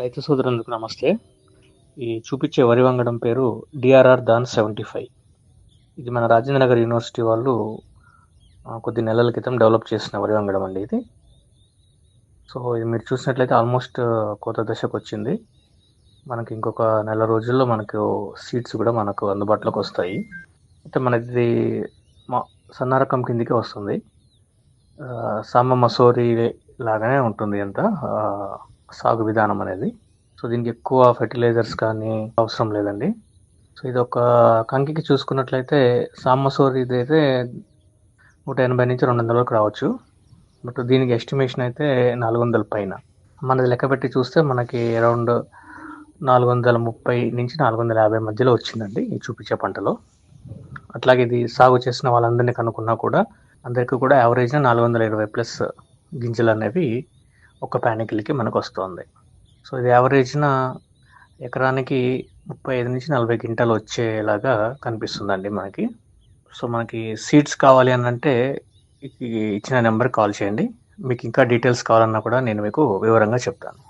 రైతు సోదరులకు నమస్తే. ఈ చూపించే వరి వంగడం పేరు డిఆర్ఆర్ దాన్ సెవెంటీ ఫైవ్. ఇది మన రాజేంద్ర నగర్ యూనివర్సిటీ వాళ్ళు కొద్ది నెలల క్రితం డెవలప్ చేసిన వరి వంగడం అండి ఇది. సో ఇది మీరు చూసినట్లయితే ఆల్మోస్ట్ కోత దశకు వచ్చింది. మనకి ఇంకొక నెల రోజుల్లో మనకు సీడ్స్ కూడా మనకు అందుబాటులోకి వస్తాయి. అయితే మనది మా సన్న రకం కిందికి వస్తుంది. సామ సాంబ మసూరి లాగానే ఉంటుంది అంతా. సాగు విధానం అనేది. సో దీనికి ఎక్కువ ఫెర్టిలైజర్స్ కానీ అవసరం లేదండి. సో ఇది ఒక కంకికి చూసుకున్నట్లయితే సామసోరిది అయితే నూట ఎనభై నుంచి రెండు వందల వరకు రావచ్చు. బట్ దీనికి ఎస్టిమేషన్ అయితే నాలుగు వందల పైన. మనది లెక్క పెట్టి చూస్తే మనకి అరౌండ్ నాలుగు వందల ముప్పై నుంచి నాలుగు వందల యాభై మధ్యలో వచ్చిందండి ఈ చూపించే పంటలో. అట్లాగే ఇది సాగు చేసిన వాళ్ళందరినీ కనుక్కున్నా కూడా అందరికీ కూడా యావరేజ్గా నాలుగు వందల ఇరవై ప్లస్ గింజలు అనేవి ఒక ప్యానికల్కి మనకు వస్తుంది సో ఇది యావరేజ్న ఎకరానికి ముప్పై ఐదు నుంచి నలభై క్వింటాలు వచ్చేలాగా కనిపిస్తుందండి మనకి. సో మనకి సీడ్స్ కావాలి అని అంటే ఇచ్చిన నెంబర్కి కాల్ చేయండి. మీకు ఇంకా డీటెయిల్స్ కావాలన్నా కూడా నేను మీకు వివరంగా చెప్తాను.